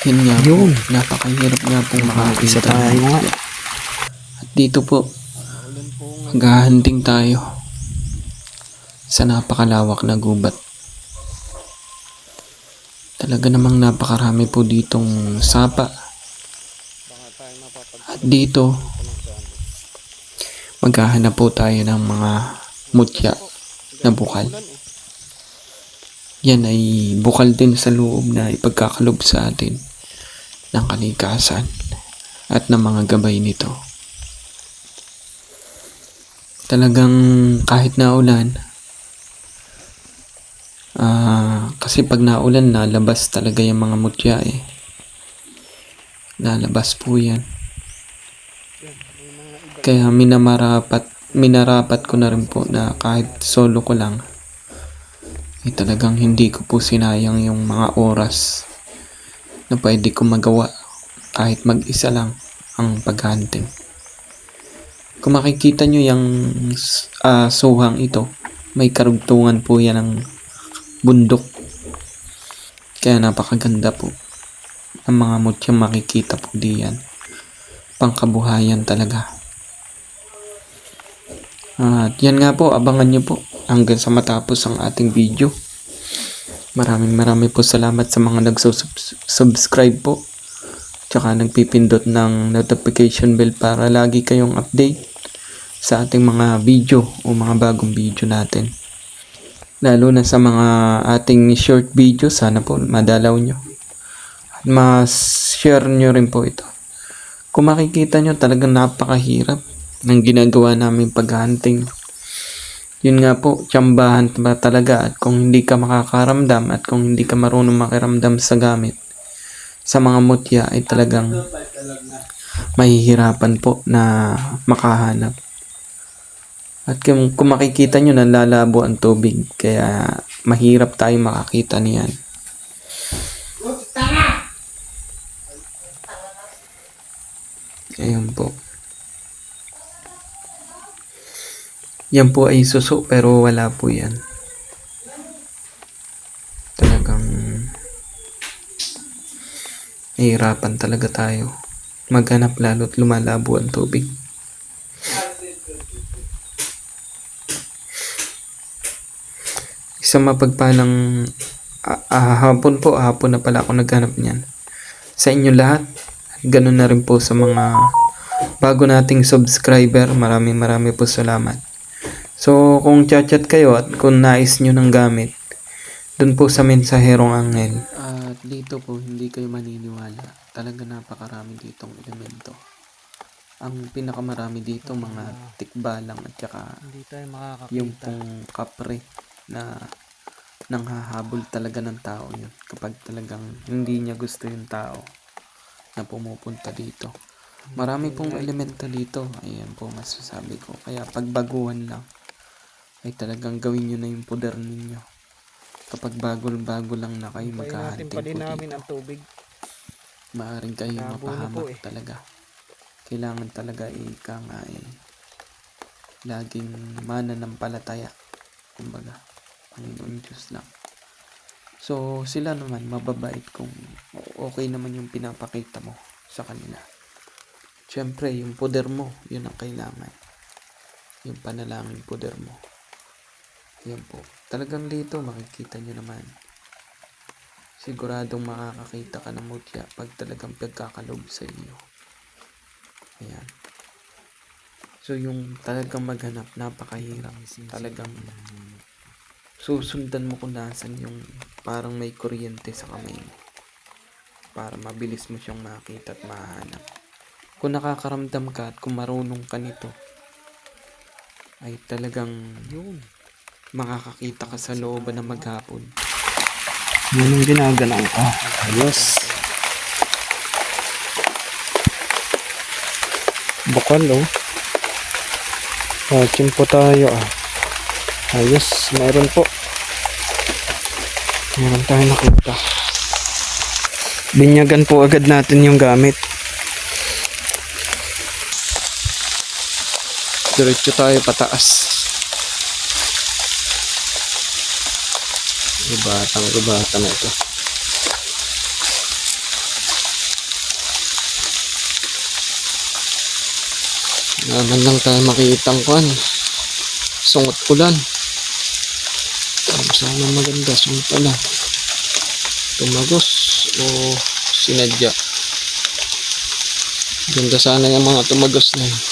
Yun nga Yun. po, napakahirap nga pong Isa makakita. tayo nga. At dito po, maghahunting tayo sa napakalawak na gubat. Talaga namang napakarami po ditong sapa. At dito, maghahanap po tayo ng mga mutya na bukal. Yan ay bukal din sa loob na ipagkakalob sa atin ng kalikasan at ng mga gabay nito. Talagang kahit naulan, ah kasi pag naulan nalabas talaga yung mga mutya eh. Nalabas po yan. Kaya minamarapat, minarapat ko na rin po na kahit solo ko lang, eh talagang hindi ko po sinayang yung mga oras na pwede ko magawa kahit mag-isa lang ang paghunting. Kung makikita nyo yung ah, suhang ito, may karugtungan po yan ng bundok. Kaya napakaganda po ng mga mutyang makikita po diyan. Pangkabuhayan talaga. At yan nga po, abangan nyo po hanggang sa matapos ang ating video. Maraming maraming po salamat sa mga nagsusubscribe po. Tsaka nagpipindot ng notification bell para lagi kayong update sa ating mga video o mga bagong video natin. Lalo na sa mga ating short video, sana po madalaw nyo. At mas-share nyo rin po ito. Kung makikita nyo, talagang napakahirap ng ginagawa namin paghunting. Yun nga po, tsambahan ba talaga at kung hindi ka makakaramdam at kung hindi ka marunong makiramdam sa gamit, sa mga mutya ay talagang mahihirapan po na makahanap. At kung, kung makikita nyo, nalalabo ang tubig. Kaya mahirap tayo makakita niyan. Ayan po. Yan po ay suso pero wala po yan. Talagang nahihirapan talaga tayo. Maghanap lalo't lumalabo ang tubig. Isang mapagpalang ah, hapon po, hapon na pala ako naghanap niyan. Sa inyo lahat, ganun na rin po sa mga bago nating subscriber, maraming maraming po salamat. So, kung chat-chat kayo at kung nais nyo ng gamit, dun po sa mensaherong angel. At dito po, hindi kayo maniniwala. Talaga napakarami ditong elemento. Ang pinakamarami dito, mga tikbalang at saka Hindi tayo makakakita. yung pong kapre na nanghahabol talaga ng tao yun kapag talagang hindi niya gusto yung tao na pumupunta dito. Marami pong elemento dito. Ayan po masasabi ko. Kaya pagbaguhan lang ay talagang gawin nyo na yung poder ninyo. Kapag bago-bago lang na kayo pa po din namin dito, ang tubig. maaring kayo Labo mapahamak eh. talaga. Kailangan talaga ika nga eh, laging mananampalataya. Kumbaga, Panginoon Diyos lang. So, sila naman, mababait kung okay naman yung pinapakita mo sa kanila. Siyempre, yung poder mo, yun ang kailangan. Yung panalangin poder mo. Yan po. Talagang dito, makikita nyo naman. Siguradong makakakita ka ng mutya pag talagang pagkakalob sa iyo. Ayan. So, yung talagang maghanap, napakahirap. Talagang susundan mo kung nasan yung parang may kuryente sa kamay mo para mabilis mo siyang makita at mahanap. Kung nakakaramdam ka at kung marunong ka nito, ay talagang Yun. Makakakita ka sa looban ng maghapon. Yun ang ginagalaw ko. Ayos. Bukal oh. Watching po tayo ah. Ayos. Meron po. Meron tayo nakita. Binyagan po agad natin yung gamit. Diretso tayo pataas. Gubatang gubatan na ito. Naman lang tayo makikitang kuan. Sungot ko lang. Sana maganda. Sungot lang. Tumagos o sinadya. Ganda sana yung mga tumagos na yun.